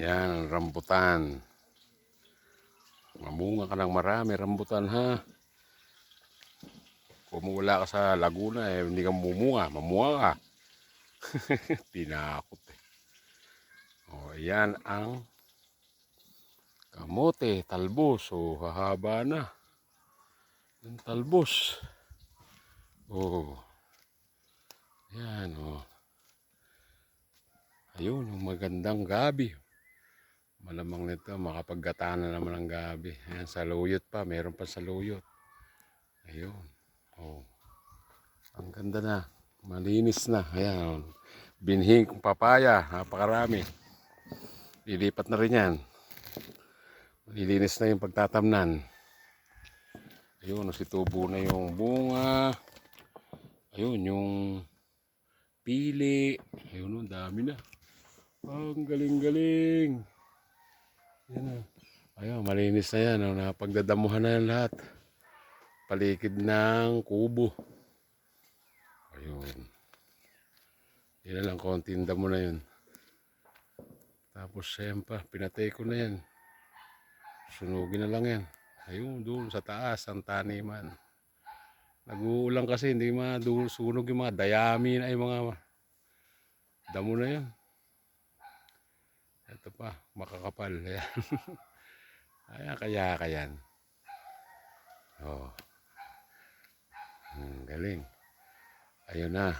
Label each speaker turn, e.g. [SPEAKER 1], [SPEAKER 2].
[SPEAKER 1] Yan, rambutan. Mamunga ka ng marami, rambutan ha. Kung wala ka sa Laguna, eh, hindi ka mumunga. Mamunga ka. Tinakot eh. O, yan ang kamote, talbos. O, hahaba na. Yung talbos. O. Yan, o. Ayun, magandang gabi. Malamang nito, makapaggata na naman ang gabi. Ayan, saluyot pa. Meron pa saluyot. Ayun. Oh. Ang ganda na. Malinis na. Ayan. Binhing papaya. Napakarami. Lilipat na rin yan. Malilinis na yung pagtatamnan. Ayun, tubo na yung bunga. Ayun, yung pili. Ayun, ang dami na. Ang galing-galing. Yan na. Ayun, malinis na yan. Oh. Napagdadamuhan na yan lahat. Palikid ng kubo. Ayun. Yan lang, konting damo na yun. Tapos, ayan pa, pinatay ko na yan. Sunugin na lang yan. Ayun, doon sa taas, ang taniman. Nag-uulang kasi, hindi masunog yung mga dayami na yung mga damo na yan. Ito pa, makakapal. Ayan. Ayan, kaya kayan. Oh. Hmm, galing. Ayun na.